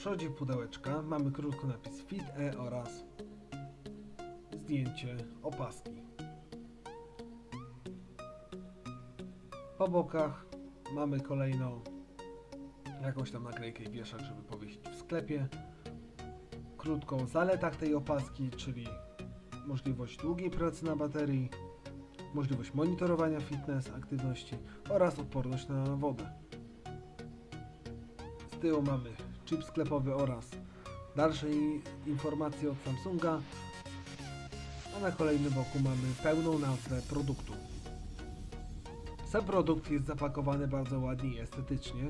przodzie pudełeczka mamy krótko napis Fit E oraz zdjęcie opaski. Po bokach mamy kolejną jakąś tam naklejkę i wieszak, żeby powiesić w sklepie. Krótko o zaletach tej opaski, czyli możliwość długiej pracy na baterii, możliwość monitorowania fitness, aktywności oraz odporność na wodę. Z tyłu mamy chip sklepowy oraz dalsze informacje od Samsunga, a na kolejnym boku mamy pełną nazwę produktu. Sam produkt jest zapakowany bardzo ładnie i estetycznie.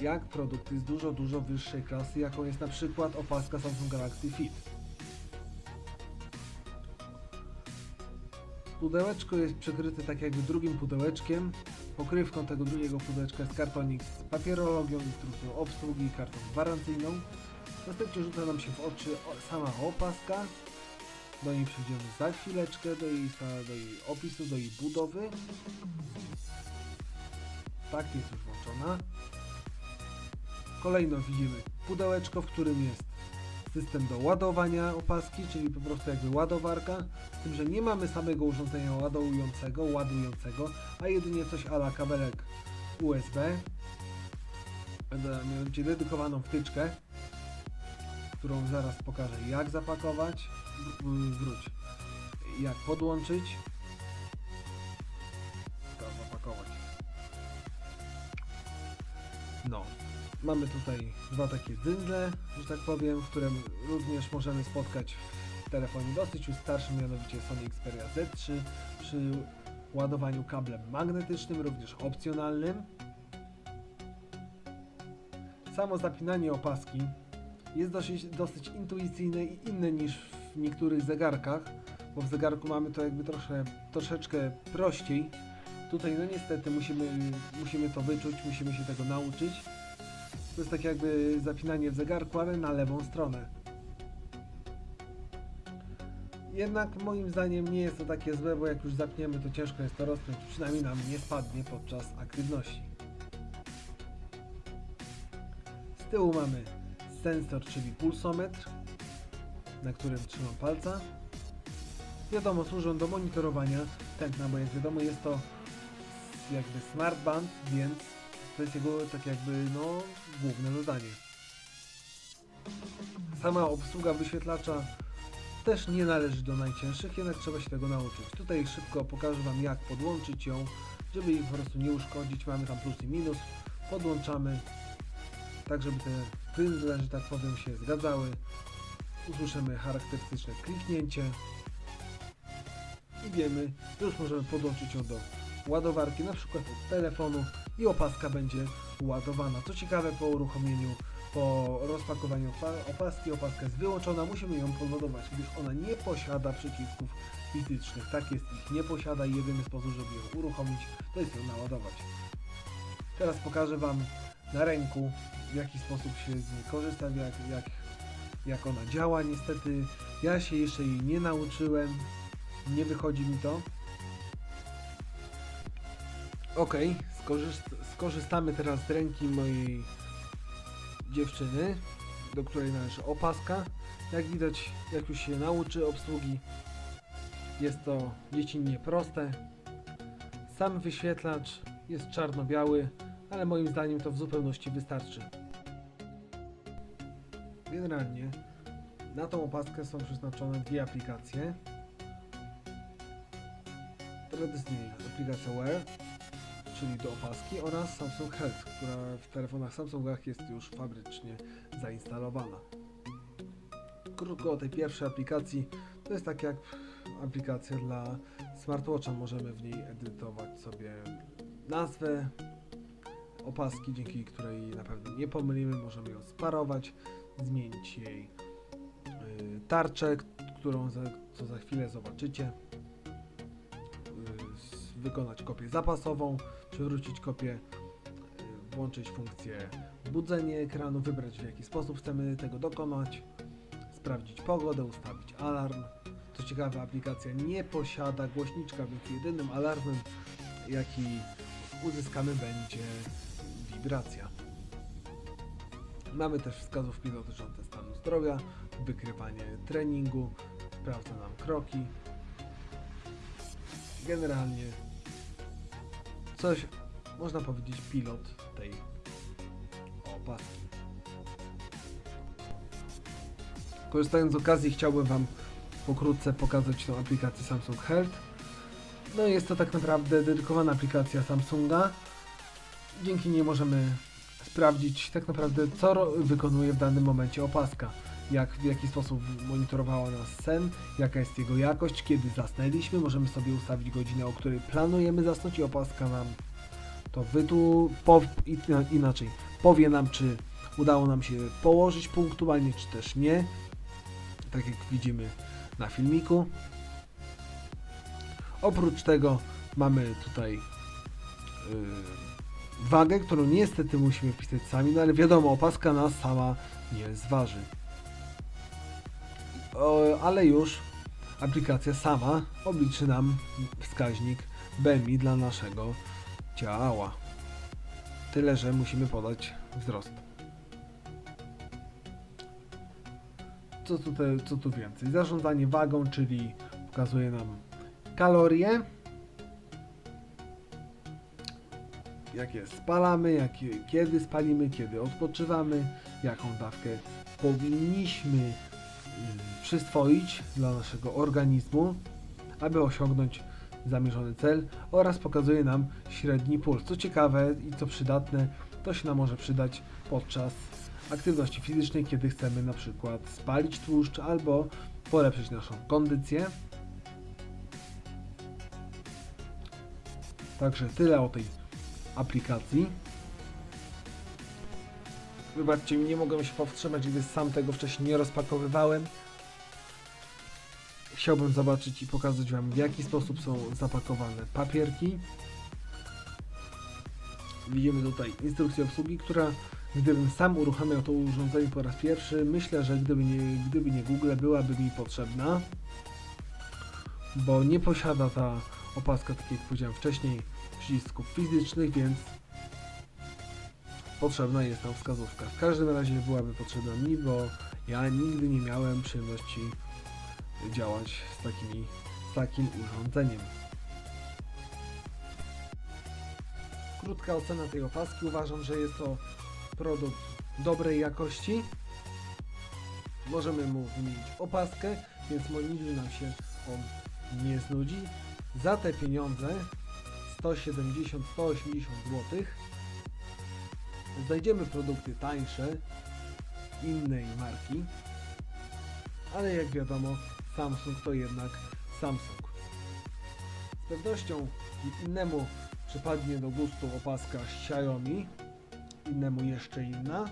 Jak produkt jest dużo, dużo wyższej klasy, jaką jest na przykład opaska Samsung Galaxy Fit. Pudełeczko jest przykryte tak jakby drugim pudełeczkiem. Pokrywką tego drugiego pudełeczka jest kartonik z papierologią, instrukcją obsługi, kartą gwarancyjną. Następnie rzuca nam się w oczy sama opaska. Do niej przejdziemy za chwileczkę, do jej, do jej opisu, do jej budowy. Tak, jest już włączona. Kolejno widzimy pudełeczko, w którym jest system do ładowania opaski, czyli po prostu jakby ładowarka, z tym, że nie mamy samego urządzenia ładowującego, ładującego, a jedynie coś ala kabelek USB. Mianowicie dedykowaną wtyczkę, którą zaraz pokażę jak zapakować, wróć, jak podłączyć, zapakować. No, Mamy tutaj dwa takie dzyngle, że tak powiem, w którym również możemy spotkać w telefonie dosyć już starszym, mianowicie Sony Xperia Z3 przy ładowaniu kablem magnetycznym, również opcjonalnym. Samo zapinanie opaski jest dosyć, dosyć intuicyjne i inne niż w niektórych zegarkach, bo w zegarku mamy to jakby trosze, troszeczkę prościej. Tutaj no niestety musimy, musimy to wyczuć, musimy się tego nauczyć. To jest tak jakby zapinanie w zegarku, ale na lewą stronę. Jednak moim zdaniem nie jest to takie złe, bo jak już zapniemy, to ciężko jest to rozpiąć. Przynajmniej nam nie spadnie podczas aktywności. Z tyłu mamy sensor, czyli pulsometr, na którym trzymam palca. Wiadomo, służą do monitorowania tętna, bo jak wiadomo jest to jakby smart band, więc to jest jego tak jakby no główne zadanie. Sama obsługa wyświetlacza też nie należy do najcięższych, jednak trzeba się tego nauczyć. Tutaj szybko pokażę Wam jak podłączyć ją, żeby jej po prostu nie uszkodzić. Mamy tam plus i minus. Podłączamy tak, żeby te pędzle, że tak powiem, się zgadzały. Usłyszymy charakterystyczne kliknięcie i wiemy, że już możemy podłączyć ją do ładowarki, na przykład od telefonu i opaska będzie ładowana. Co ciekawe, po uruchomieniu, po rozpakowaniu opa- opaski, opaska jest wyłączona, musimy ją podładować, gdyż ona nie posiada przycisków fizycznych. Tak jest, ich nie posiada i jedyny sposób, żeby ją uruchomić, to jest ją naładować. Teraz pokażę Wam na ręku, w jaki sposób się z niej korzysta, jak, jak, jak ona działa. Niestety ja się jeszcze jej nie nauczyłem, nie wychodzi mi to. Ok, skorzyst- skorzystamy teraz z ręki mojej dziewczyny, do której należy opaska. Jak widać, jak już się nauczy obsługi, jest to dziecinnie proste. Sam wyświetlacz jest czarno-biały, ale moim zdaniem to w zupełności wystarczy. Generalnie na tą opaskę są przeznaczone dwie aplikacje. Tradycyjnie aplikacja Wear, czyli do opaski oraz Samsung Health, która w telefonach Samsungach jest już fabrycznie zainstalowana. Krótko o tej pierwszej aplikacji, to jest tak jak aplikacja dla smartwatcha, możemy w niej edytować sobie nazwę opaski, dzięki której na pewno nie pomylimy, możemy ją sparować, zmienić jej y, tarczę, którą za, co za chwilę zobaczycie wykonać kopię zapasową, przywrócić kopię, y, włączyć funkcję budzenie ekranu, wybrać w jaki sposób chcemy tego dokonać, sprawdzić pogodę, ustawić alarm. Co ciekawe, aplikacja nie posiada głośniczka, więc jedynym alarmem, jaki uzyskamy będzie wibracja. Mamy też wskazówki dotyczące stanu zdrowia, wykrywanie treningu, sprawdza nam kroki. Generalnie coś, można powiedzieć, pilot tej opaski. Korzystając z okazji chciałbym Wam pokrótce pokazać tą aplikację Samsung Health. No jest to tak naprawdę dedykowana aplikacja Samsunga. Dzięki niej możemy sprawdzić tak naprawdę co wykonuje w danym momencie opaska. Jak, w jaki sposób monitorowała nas sen, jaka jest jego jakość, kiedy zasnęliśmy. Możemy sobie ustawić godzinę, o której planujemy zasnąć i opaska nam to wytu... Po, ina- inaczej powie nam, czy udało nam się położyć punktualnie, czy też nie. Tak jak widzimy na filmiku. Oprócz tego mamy tutaj yy, wagę, którą niestety musimy wpisać sami, no ale wiadomo, opaska nas sama nie zważy. Ale już aplikacja sama obliczy nam wskaźnik BMI dla naszego ciała. Tyle, że musimy podać wzrost. Co, tutaj, co tu więcej? Zarządzanie wagą, czyli pokazuje nam kalorie, jakie spalamy, jakie, kiedy spalimy, kiedy odpoczywamy, jaką dawkę powinniśmy przyswoić dla naszego organizmu, aby osiągnąć zamierzony cel oraz pokazuje nam średni puls. Co ciekawe i co przydatne, to się nam może przydać podczas aktywności fizycznej, kiedy chcemy na przykład spalić tłuszcz albo polepszyć naszą kondycję. Także tyle o tej aplikacji. Wybaczcie mi, nie mogłem się powstrzymać, gdyż sam tego wcześniej nie rozpakowywałem. Chciałbym zobaczyć i pokazać Wam, w jaki sposób są zapakowane papierki. Widzimy tutaj instrukcję obsługi, która gdybym sam uruchamiał to urządzenie po raz pierwszy, myślę, że gdyby nie, gdyby nie Google, byłaby mi potrzebna, bo nie posiada ta opaska, tak jak powiedziałem wcześniej, przycisków fizycznych, więc potrzebna jest nam wskazówka. W każdym razie byłaby potrzebna mi, bo ja nigdy nie miałem przyjemności działać z, takimi, z takim urządzeniem. Krótka ocena tej opaski. Uważam, że jest to produkt dobrej jakości. Możemy mu wymienić opaskę, więc nigdy nam się on nie znudzi. Za te pieniądze 170-180 zł znajdziemy produkty tańsze innej marki, ale jak wiadomo Samsung to jednak Samsung. Z pewnością innemu przypadnie do gustu opaska Xiaomi, innemu jeszcze inna.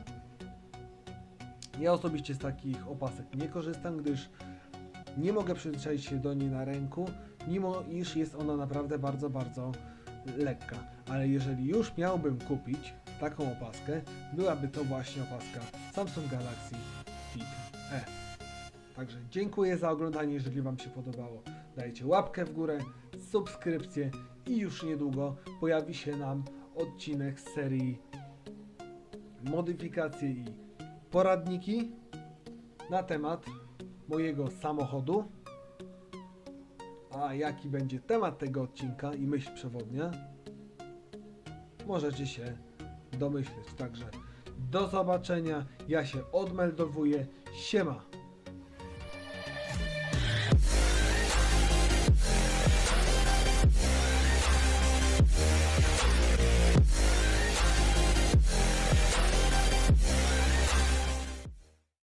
Ja osobiście z takich opasek nie korzystam, gdyż nie mogę przyzwyczaić się do niej na ręku, mimo iż jest ona naprawdę bardzo, bardzo lekka. Ale jeżeli już miałbym kupić taką opaskę, byłaby to właśnie opaska Samsung Galaxy Fit E. Także dziękuję za oglądanie, jeżeli Wam się podobało. Dajcie łapkę w górę, subskrypcję i już niedługo pojawi się nam odcinek z serii modyfikacje i poradniki na temat mojego samochodu. A jaki będzie temat tego odcinka i myśl przewodnia, możecie się domyśleć. Także do zobaczenia. Ja się odmeldowuję. Siema.